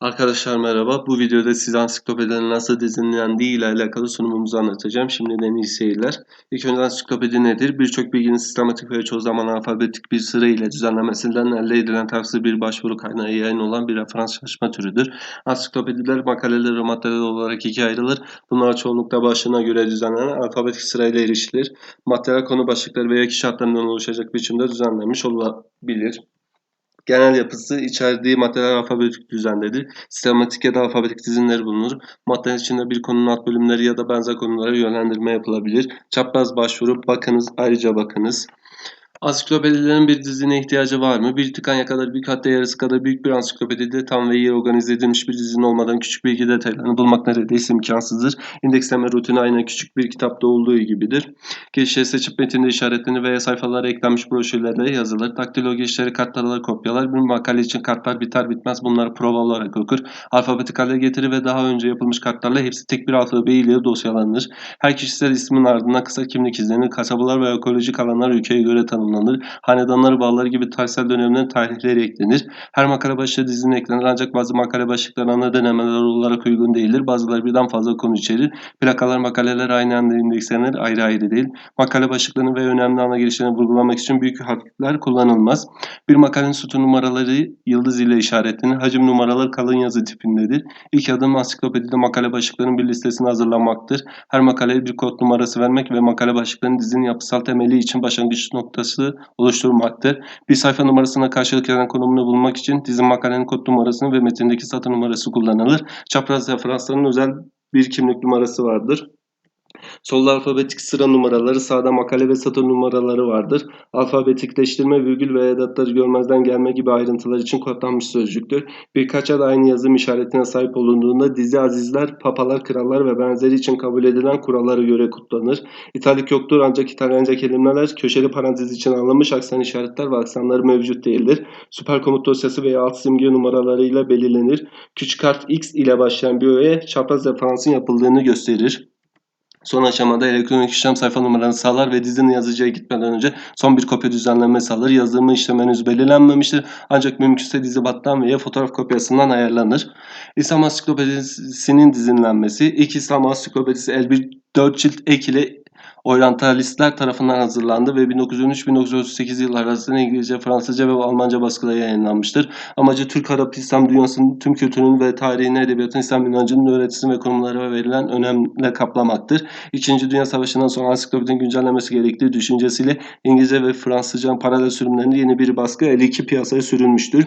Arkadaşlar merhaba. Bu videoda size ansiklopedinin nasıl dizinlendiği ile alakalı sunumumuzu anlatacağım. Şimdiden iyi seyirler. İlk önce ansiklopedi nedir? Birçok bilginin sistematik ve çoğu zaman alfabetik bir sıra ile düzenlemesinden elde edilen tarafsız bir başvuru kaynağı yayın olan bir referans çalışma türüdür. Ansiklopediler makaleler ve maddeler olarak ikiye ayrılır. Bunlar çoğunlukla başlığına göre düzenlenen alfabetik sırayla erişilir. Maddeler konu başlıkları veya kişi adlarından oluşacak biçimde düzenlenmiş olabilir. Genel yapısı içerdiği maddeler alfabetik düzendedir. Sistematik ya da alfabetik dizinleri bulunur. Maddenin içinde bir konunun alt bölümleri ya da benzer konulara yönlendirme yapılabilir. Çapraz başvuru, bakınız, ayrıca bakınız. Ansiklopedilerin bir dizine ihtiyacı var mı? Bir tıkanya kadar bir hatta yarısı kadar büyük bir ansiklopedide tam ve iyi organize edilmiş bir dizinin olmadan küçük bilgi detaylarını bulmak neredeyse imkansızdır. İndeksleme rutini aynı küçük bir kitapta olduğu gibidir. Girişleri seçip metinde işaretlenir veya sayfalara eklenmiş broşürlerde yazılır. Daktilo girişleri kartları kopyalar. Bir makale için kartlar biter bitmez bunları prova olarak okur. Alfabetik hale getirir ve daha önce yapılmış kartlarla hepsi tek bir alfabe ile dosyalanır. Her kişisel ismin ardından kısa kimlik izlenir. Kasabalar ve ekolojik alanlar ülkeye göre tanımlanır tanımlanır. Hanedanları, bağları gibi tarihsel dönemlerin tarihleri eklenir. Her makale başlığı dizine eklenir ancak bazı makale başlıkları ana denemeler olarak uygun değildir. Bazıları birden fazla konu içerir. Plakalar makaleler aynı anda indekslenir, ayrı ayrı değil. Makale başlıklarını ve önemli ana girişlerini vurgulamak için büyük harfler kullanılmaz. Bir makalenin sütun numaraları yıldız ile işaretlenir. Hacim numaraları kalın yazı tipindedir. İlk adım ansiklopedide makale başlıklarının bir listesini hazırlamaktır. Her makaleye bir kod numarası vermek ve makale başlıklarının dizinin yapısal temeli için başlangıç noktası numarası oluşturmaktır. Bir sayfa numarasına karşılık gelen konumunu bulmak için dizin makalenin kod numarasını ve metindeki satır numarası kullanılır. Çapraz referansların özel bir kimlik numarası vardır. Solda alfabetik sıra numaraları, sağda makale ve satır numaraları vardır. Alfabetikleştirme, virgül ve edatları görmezden gelme gibi ayrıntılar için kodlanmış sözcüktür. Birkaç ad aynı yazım işaretine sahip olunduğunda dizi azizler, papalar, krallar ve benzeri için kabul edilen kurallara göre kutlanır. İtalik yoktur ancak İtalyanca kelimeler köşeli parantez için alınmış aksan işaretler ve aksanları mevcut değildir. Süper komut dosyası veya alt simge numaralarıyla belirlenir. Küçük harf X ile başlayan bir öğe çapraz referansın yapıldığını gösterir. Son aşamada elektronik işlem sayfa numaranı sağlar ve dizinin yazıcıya gitmeden önce son bir kopya düzenlenme sağlar. Yazılımı işlem henüz belirlenmemiştir. Ancak mümkünse dizi battan veya fotoğraf kopyasından ayarlanır. İslam Ansiklopedisi'nin dizinlenmesi. İlk İslam Ansiklopedisi el bir 4 cilt ek ile oryantalistler tarafından hazırlandı ve 1913-1938 yılları arasında İngilizce, Fransızca ve Almanca baskıda yayınlanmıştır. Amacı Türk Arap İslam dünyasının tüm kültürünün ve tarihini, edebiyatın, İslam inancının öğretisini ve konulara verilen önemle kaplamaktır. İkinci Dünya Savaşı'ndan sonra ansiklopedinin güncellenmesi gerektiği düşüncesiyle İngilizce ve Fransızca paralel sürümlerinde yeni bir baskı 52 piyasaya sürülmüştür.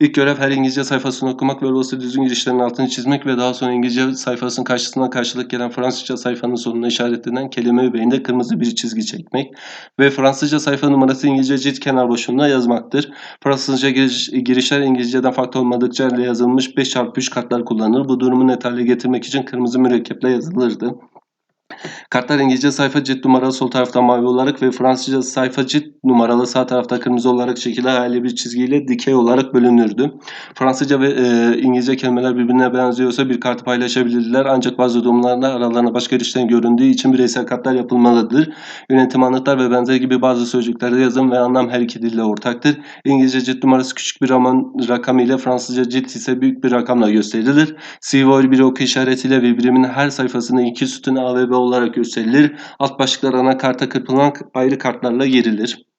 İlk görev her İngilizce sayfasını okumak ve olası düzgün girişlerin altını çizmek ve daha sonra İngilizce sayfasının karşısına karşılık gelen Fransızca sayfanın sonuna işaretlenen kelime kırmızı bir çizgi çekmek ve Fransızca sayfa numarası İngilizce cilt kenar boşluğuna yazmaktır. Fransızca giriş, girişler İngilizceden farklı olmadıkça yazılmış 5 çarpı 3 kartlar kullanılır. Bu durumu net getirmek için kırmızı mürekkeple yazılırdı. Kartlar İngilizce sayfa cilt numaralı sol tarafta mavi olarak ve Fransızca sayfa cilt numaralı sağ tarafta kırmızı olarak şekilde hayali bir çizgiyle dikey olarak bölünürdü. Fransızca ve e, İngilizce kelimeler birbirine benziyorsa bir kartı paylaşabilirler ancak bazı durumlarda aralarında başka ilişkilerin göründüğü için bireysel kartlar yapılmalıdır. Yönetim anıtlar ve benzer gibi bazı sözcüklerde yazım ve anlam her iki dille ortaktır. İngilizce cilt numarası küçük bir raman, rakam ile Fransızca cilt ise büyük bir rakamla gösterilir. Sivol bir oku işaretiyle ve birimin her sayfasında iki sütun A ve B olarak gösterilir. Alt başlıklar ana karta kırpılan ayrı kartlarla gerilir.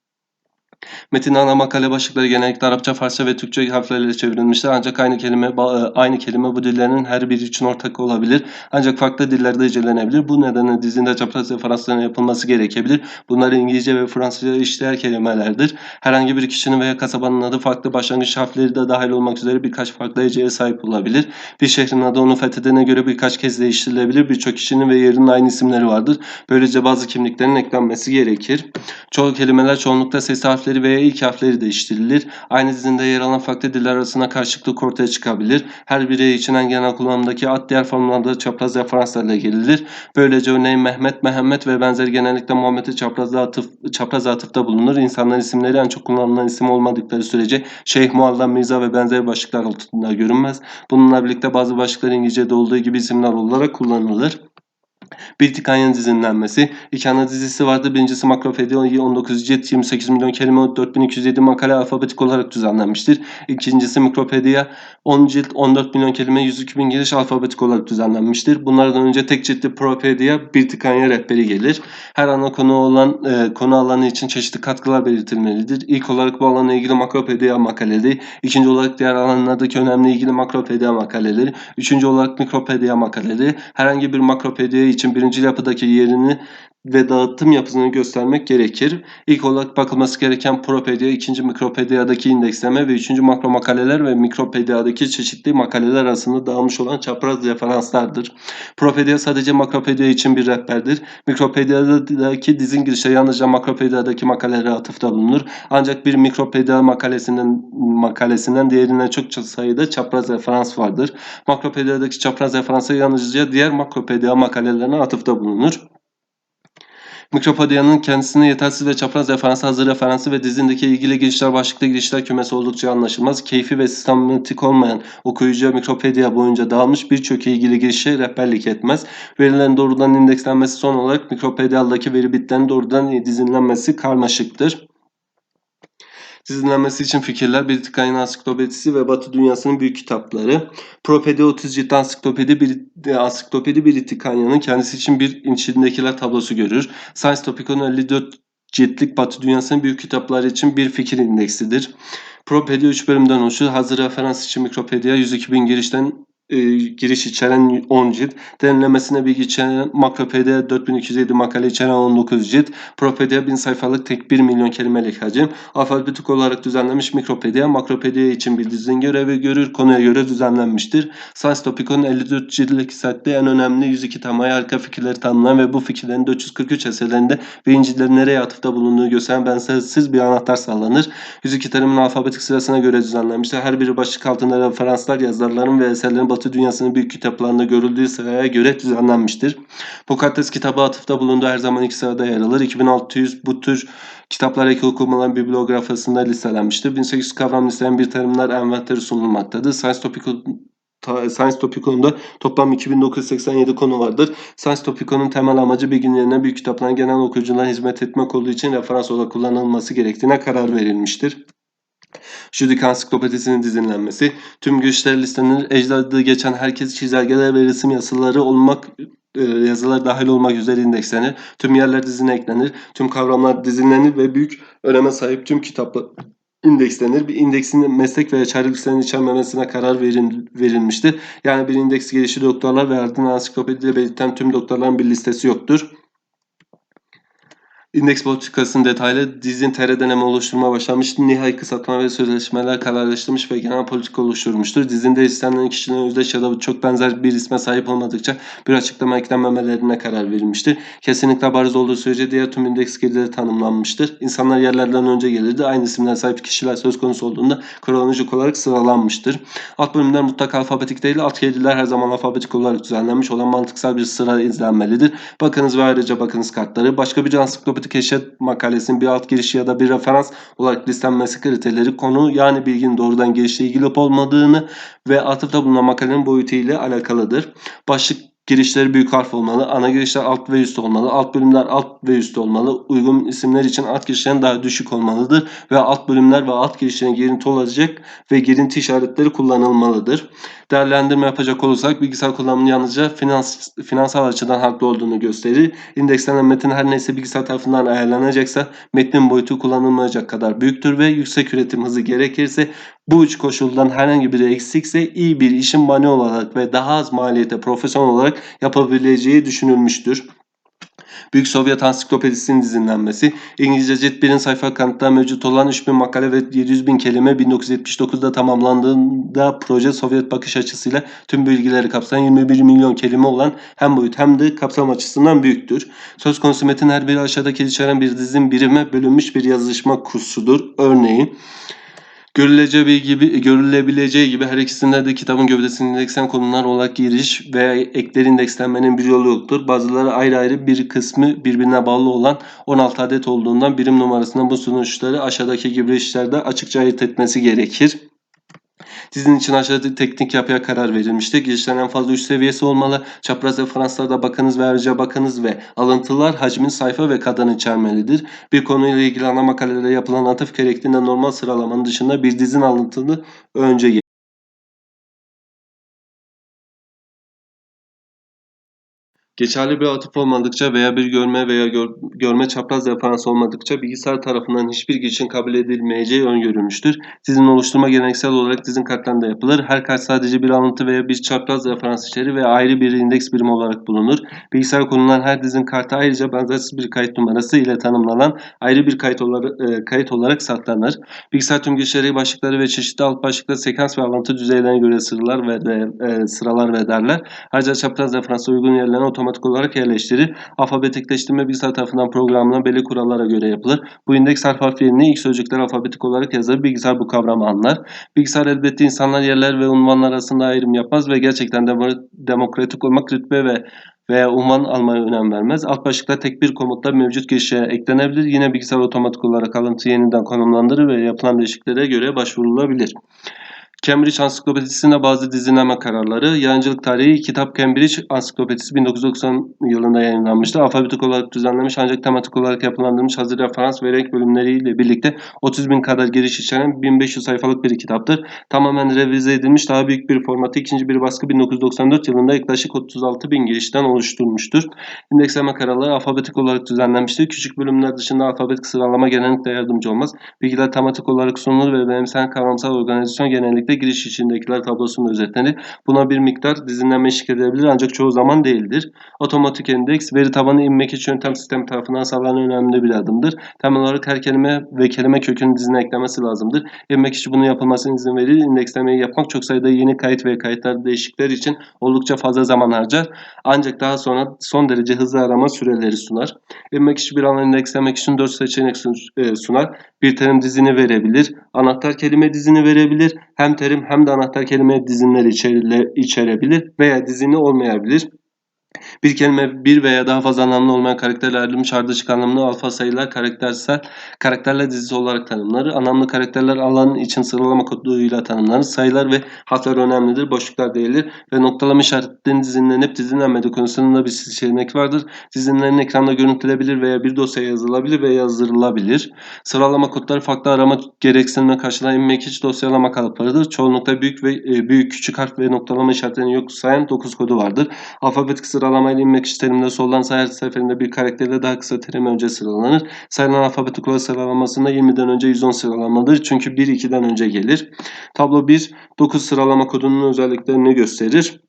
Metin ana makale başlıkları genellikle Arapça, Farsça ve Türkçe harflerle çevrilmiştir. Ancak aynı kelime e, aynı kelime bu dillerin her biri için ortak olabilir. Ancak farklı dillerde incelenebilir. Bu nedenle dizinde çapraz referansların yapılması gerekebilir. Bunlar İngilizce ve Fransızca işleyen kelimelerdir. Herhangi bir kişinin veya kasabanın adı farklı başlangıç harfleri de dahil olmak üzere birkaç farklı heceye sahip olabilir. Bir şehrin adı onu fethedene göre birkaç kez değiştirilebilir. Birçok kişinin ve yerinin aynı isimleri vardır. Böylece bazı kimliklerin eklenmesi gerekir. Çoğu kelimeler çoğunlukla ses harfleri harfleri veya ilk harfleri değiştirilir. Aynı dizinde yer alan farklı diller arasında karşılıklık ortaya çıkabilir. Her birey için en genel kullanımdaki ad diğer formlarda çapraz referanslarla gerilir. Böylece örneğin Mehmet, Mehmet ve benzeri genellikle Muhammed'e çapraz atıf, çapraz atıfta bulunur. İnsanların isimleri en çok kullanılan isim olmadıkları sürece Şeyh, Muallam, Mirza ve benzeri başlıklar altında görünmez. Bununla birlikte bazı başlıklar İngilizce'de olduğu gibi isimler olarak kullanılır. Bir Tikanyan dizinlenmesi. İki ana dizisi vardı. Birincisi Makropedia 19 cilt 28 milyon kelime 4207 makale alfabetik olarak düzenlenmiştir. İkincisi Mikropedia 10 cilt 14 milyon kelime 102 bin giriş alfabetik olarak düzenlenmiştir. Bunlardan önce tek ciltli Propedia bir Tikanya rehberi gelir. Her ana konu olan e, konu alanı için çeşitli katkılar belirtilmelidir. İlk olarak bu alanla ilgili Makropedia makaleleri, ikinci olarak diğer alanlardaki önemli ilgili Makropedia makaleleri, üçüncü olarak Mikropedia makaleleri, herhangi bir Makropedia için birinci yapıdaki yerini ve dağıtım yapısını göstermek gerekir. İlk olarak bakılması gereken Propedia, ikinci Mikropedia'daki indeksleme ve üçüncü makro makaleler ve Mikropedia'daki çeşitli makaleler arasında dağılmış olan çapraz referanslardır. Propedia sadece Makropedia için bir rehberdir. Mikropedia'daki dizin girişleri yalnızca Makropedia'daki makalelere atıfta bulunur. Ancak bir Mikropedia makalesinden makalesinden diğerine çok sayıda çapraz referans vardır. Makropedia'daki çapraz referansa yalnızca diğer Makropedia makalelerine atıfta bulunur. Mikropedia'nın kendisine yetersiz ve çapraz referansı, hazır referansı ve dizindeki ilgili girişler başlıklı girişler kümesi oldukça anlaşılmaz. Keyfi ve sistematik olmayan okuyucuya Mikropedia boyunca dağılmış birçok ilgili girişe rehberlik etmez. Verilerin doğrudan indekslenmesi son olarak Mikropedia'daki veri bitlerin doğrudan dizinlenmesi karmaşıktır. Dizinlenmesi için fikirler Britikanya'nın ansiklopedisi ve Batı dünyasının büyük kitapları. Propedia 30 cilt ansiklopedi, bir, ansiklopedi Britikanya'nın kendisi için bir içindekiler tablosu görür. Science Topicon 54 ciltlik Batı dünyasının büyük kitapları için bir fikir indeksidir. Propedia 3 bölümden oluşur. Hazır referans için Mikropedia 102 bin girişten e, giriş içeren 10 cilt, derinlemesine bilgi içeren Makropedia 4207 makale içeren 19 cilt, Propedia 1000 sayfalık tek 1 milyon kelimelik hacim, alfabetik olarak düzenlenmiş Mikropedia, Makropedia için bir dizin görevi görür, konuya göre düzenlenmiştir. Science Topic'un 54 ciltlik sette en önemli 102 temaya harika fikirleri tanımlayan ve bu fikirlerin 443 eserlerinde ve İncil'lerin nereye atıfta bulunduğu gösteren benzersiz bir anahtar sağlanır. 102 terimin alfabetik sırasına göre düzenlenmiştir. Her biri başlık altında referanslar, yazarların ve eserlerin Batı dünyasının büyük kitaplarında görüldüğü sıraya göre düzenlenmiştir. Pokrates kitabı atıfta bulunduğu her zaman iki sırada yer alır. 2600 bu tür kitaplar ek okumaların bibliografyasında listelenmiştir. 1800 kavram listelen bir terimler envanteri sunulmaktadır. Science Topic'un Science Topicon'da toplam 2987 konu vardır. Science Topicon'un temel amacı bilgilerine büyük kitapların genel okuyucularına hizmet etmek olduğu için referans olarak kullanılması gerektiğine karar verilmiştir. Judik Ansiklopedisinin dizinlenmesi, tüm güçler listelenir, ecdadı geçen herkes çizelgeler ve resim yazıları olmak e, yazılar dahil olmak üzere indekslenir. Tüm yerler dizine eklenir. Tüm kavramlar dizinlenir ve büyük öneme sahip tüm kitaplar indekslenir. Bir indeksin meslek veya çare bilgilerini içermemesine karar verin, verilmiştir. Yani bir indeks gelişi doktorlar ve ardından ansiklopedide belirten tüm doktorların bir listesi yoktur. İndeks politikasının detaylı dizin TR deneme oluşturma başlamıştı. Nihai kısaltma ve sözleşmeler kararlaştırmış ve genel politika oluşturmuştur. Dizinde istenilen kişinin özdeş ya da çok benzer bir isme sahip olmadıkça bir açıklama eklenmemelerine karar verilmiştir. Kesinlikle bariz olduğu sürece diğer tüm indeks gelirleri tanımlanmıştır. İnsanlar yerlerden önce gelirdi. Aynı isimler sahip kişiler söz konusu olduğunda kronolojik olarak sıralanmıştır. Alt bölümler mutlaka alfabetik değil, alt gelirler her zaman alfabetik olarak düzenlenmiş olan mantıksal bir sıra izlenmelidir. Bakınız ve ayrıca bakınız kartları. Başka bir ansiklopedi Ansiklopedi Keşfet makalesinin bir alt girişi ya da bir referans olarak listelenmesi kriterleri konu yani bilginin doğrudan girişle ilgili olup olmadığını ve atıfta bulunan makalenin boyutu ile alakalıdır. Başlık girişleri büyük harf olmalı. Ana girişler alt ve üst olmalı. Alt bölümler alt ve üst olmalı. Uygun isimler için alt girişlerin daha düşük olmalıdır. Ve alt bölümler ve alt girişlerin girinti olacak ve girinti işaretleri kullanılmalıdır. Değerlendirme yapacak olursak bilgisayar kullanımının yalnızca finans, finansal açıdan haklı olduğunu gösterir. İndekslenen metin her neyse bilgisayar tarafından ayarlanacaksa metnin boyutu kullanılmayacak kadar büyüktür ve yüksek üretim hızı gerekirse bu üç koşuldan herhangi biri eksikse iyi bir işin manuel olarak ve daha az maliyete profesyonel olarak yapabileceği düşünülmüştür. Büyük Sovyet Ansiklopedisinin dizinlenmesi, İngilizce cilt 1'in sayfa kanıtında mevcut olan 3000 makale ve 700 bin kelime 1979'da tamamlandığında proje Sovyet bakış açısıyla tüm bilgileri kapsayan 21 milyon kelime olan hem boyut hem de kapsam açısından büyüktür. Söz konusu metin her biri aşağıdaki içeren bir dizin birime bölünmüş bir yazışma kursudur. Örneğin Görüleceği gibi, görülebileceği gibi her ikisinde de kitabın gövdesini indeksen konular olarak giriş ve ekler indekslenmenin bir yolu yoktur. Bazıları ayrı ayrı bir kısmı birbirine bağlı olan 16 adet olduğundan birim numarasında bu sonuçları aşağıdaki gibi işlerde açıkça ayırt etmesi gerekir. Dizinin için aşağıdaki teknik yapıya karar verilmiştir. Girişlerin en fazla 3 seviyesi olmalı. Çapraz referanslarda bakınız ve ayrıca bakınız ve alıntılar hacmin sayfa ve kadını içermelidir. Bir konuyla ilgili ana makalelere yapılan atıf gerektiğinde normal sıralamanın dışında bir dizin alıntılı önce Geçerli bir atıf olmadıkça veya bir görme veya gör, görme çapraz referans olmadıkça bilgisayar tarafından hiçbir girişin kabul edilmeyeceği öngörülmüştür. Dizin oluşturma geleneksel olarak dizin kartlarında yapılır. Her kart sadece bir alıntı veya bir çapraz referans içerir ve ayrı bir indeks birimi olarak bulunur. Bilgisayar konulan her dizin kartı ayrıca benzersiz bir kayıt numarası ile tanımlanan ayrı bir kayıt olarak, e, kayıt olarak saklanır. Bilgisayar tüm girişleri, başlıkları ve çeşitli alt başlıkları sekans ve alıntı düzeylerine göre sıralar ve e, sıralar ve derler. Ayrıca çapraz referansa uygun yerlerine otomatik olarak yerleştirir. Alfabetikleştirme bilgisayar tarafından programlanan belli kurallara göre yapılır. Bu indeks harf ilk sözcükler alfabetik olarak yazar. Bilgisayar bu kavramı anlar. Bilgisayar elbette insanlar, yerler ve unvanlar arasında ayrım yapmaz ve gerçekten demo- demokratik olmak rütbe ve veya unvan almaya önem vermez. Alt başlıkta tek bir komutla mevcut girişe eklenebilir. Yine bilgisayar otomatik olarak alıntı yeniden konumlandırır ve yapılan değişikliklere göre başvurulabilir. Cambridge Ansiklopedisi'nde bazı dizinleme kararları. Yayıncılık tarihi kitap Cambridge Ansiklopedisi 1990 yılında yayınlanmıştır. Alfabetik olarak düzenlenmiş ancak tematik olarak yapılandırılmış hazır referans ve renk bölümleriyle birlikte 30 bin kadar giriş içeren 1500 sayfalık bir kitaptır. Tamamen revize edilmiş daha büyük bir formatı ikinci bir baskı 1994 yılında yaklaşık 36 bin girişten oluşturmuştur. İndeksleme kararları alfabetik olarak düzenlenmiştir. Küçük bölümler dışında alfabetik sıralama genellikle yardımcı olmaz. Bilgiler tematik olarak sunulur ve benimsel kavramsal organizasyon genellikle giriş içindekiler tablosunda özetlenir. Buna bir miktar dizinlenme eşlik edebilir ancak çoğu zaman değildir. Otomatik endeks veri tabanı inmek için yöntem sistemi tarafından sağlanan önemli bir adımdır. Temel olarak her kelime ve kelime kökünün dizine eklemesi lazımdır. Inmek için bunun yapılmasına izin verir. İndekslemeyi yapmak çok sayıda yeni kayıt ve kayıtlar değişiklikler için oldukça fazla zaman harcar. Ancak daha sonra son derece hızlı arama süreleri sunar. Inmek için bir alan indekslemek için 4 seçenek e, sunar. Bir terim dizini verebilir. Anahtar kelime dizini verebilir. Hem terim hem de anahtar kelime dizinleri içerebilir veya dizini olmayabilir. Bir kelime bir veya daha fazla anlamlı olmayan karakterle ayrılmış ardışık anlamlı alfa sayılar karaktersel karakterler dizisi olarak tanımlanır. Anlamlı karakterler alan için sıralama koduyla tanımlanır. Sayılar ve harfler önemlidir. Boşluklar değildir. Ve noktalama işaretlerinin dizinlenip dizinlenmediği konusunda bir seçenek vardır. Dizinlerin ekranda görüntülebilir veya bir dosyaya yazılabilir veya yazdırılabilir. Sıralama kodları farklı arama gereksinimine karşılayan imlekiç dosyalama kalıplarıdır. Çoğunlukla büyük ve e, büyük küçük harf ve noktalama işaretlerini yok sayan 9 kodu vardır. Alfabetik sıralamayla inmek terimde soldan her seferinde bir karakterle daha kısa terim önce sıralanır. Sayılan alfabetik olarak sıralamasında 20'den önce 110 sıralamadır. Çünkü 1 2'den önce gelir. Tablo 1 9 sıralama kodunun özelliklerini gösterir.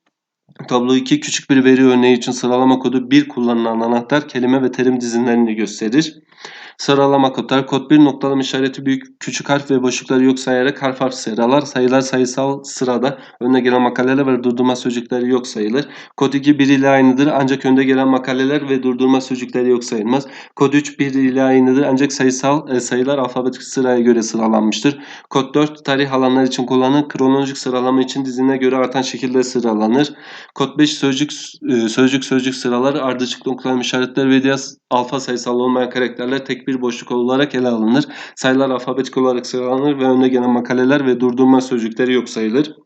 Tablo 2 küçük bir veri örneği için sıralama kodu 1 kullanılan anahtar kelime ve terim dizinlerini gösterir. Sıralama kodlar kod 1 noktalama işareti büyük küçük harf ve boşlukları yok sayarak harf harf sıralar. Sayılar sayısal sırada önüne gelen makaleler ve durdurma sözcükleri yok sayılır. Kod 2 1 ile aynıdır ancak önde gelen makaleler ve durdurma sözcükleri yok sayılmaz. Kod 3 1 ile aynıdır ancak sayısal e, sayılar alfabetik sıraya göre sıralanmıştır. Kod 4 tarih alanlar için kullanılır. Kronolojik sıralama için dizine göre artan şekilde sıralanır. Kod 5 sözcük e, sözcük sözcük sıralar ardışık noktalama işaretler ve diğer alfa sayısal olmayan karakterler tek bir boşluk olarak ele alınır. Sayılar alfabetik olarak sıralanır ve önde gelen makaleler ve durdurma sözcükleri yok sayılır.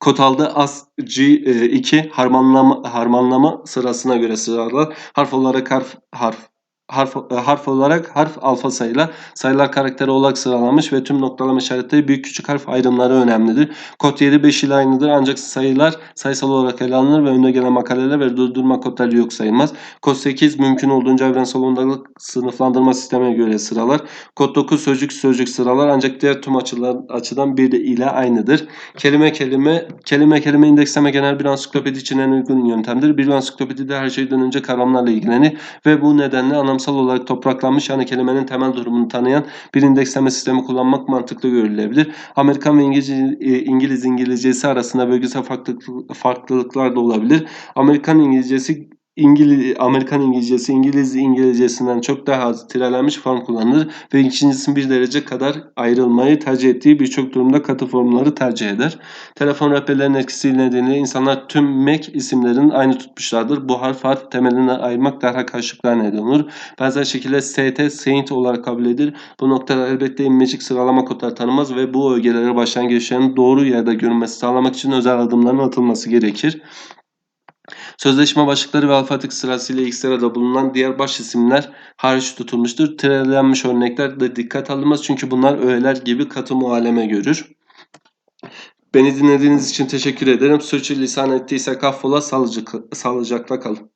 Kod aldı as G2 harmanlama, harmanlama sırasına göre sıralar. Harf olarak harf harf harf, e, harf olarak harf alfa sayılar. Sayılar karakteri olarak sıralanmış ve tüm noktalama işaretleri büyük küçük harf ayrımları önemlidir. Kod 7 5 ile aynıdır ancak sayılar sayısal olarak ele alınır ve önüne gelen makaleler ve durdurma kodları yok sayılmaz. Kod 8 mümkün olduğunca evrensel ondalık sınıflandırma sistemine göre sıralar. Kod 9 sözcük sözcük sıralar ancak diğer tüm açılar, açıdan bir ile aynıdır. Kelime kelime kelime kelime indeksleme genel bir ansiklopedi için en uygun yöntemdir. Bir ansiklopedide her şeyden önce kavramlarla ilgilenir ve bu nedenle anlam anlamsal olarak topraklanmış yani kelimenin temel durumunu tanıyan bir indeksleme sistemi kullanmak mantıklı görülebilir. Amerikan ve İngiliz, e, İngiliz İngilizcesi arasında bölgesel farklılık, farklılıklar da olabilir. Amerikan İngilizcesi İngiliz, Amerikan İngilizcesi İngiliz İngilizcesinden çok daha az tirelenmiş form kullanılır ve ikincisinin bir derece kadar ayrılmayı tercih ettiği birçok durumda katı formları tercih eder. Telefon rehberlerinin etkisi nedeniyle insanlar tüm Mac isimlerini aynı tutmuşlardır. Bu harf harf temeline ayırmak derhal karışıklığa neden olur. Benzer şekilde ST, Saint olarak kabul edilir. Bu noktada elbette imlecik sıralama kodları tanımaz ve bu ögelere başlangıçların doğru yerde görünmesi sağlamak için özel adımların atılması gerekir. Sözleşme başlıkları ve alfabetik sırasıyla ilk sırada bulunan diğer baş isimler hariç tutulmuştur. Tirelenmiş örnekler de dikkat alınmaz çünkü bunlar öğeler gibi katı mualeme görür. Beni dinlediğiniz için teşekkür ederim. Sürçü lisan ettiyse affola sağlıcakla kalın.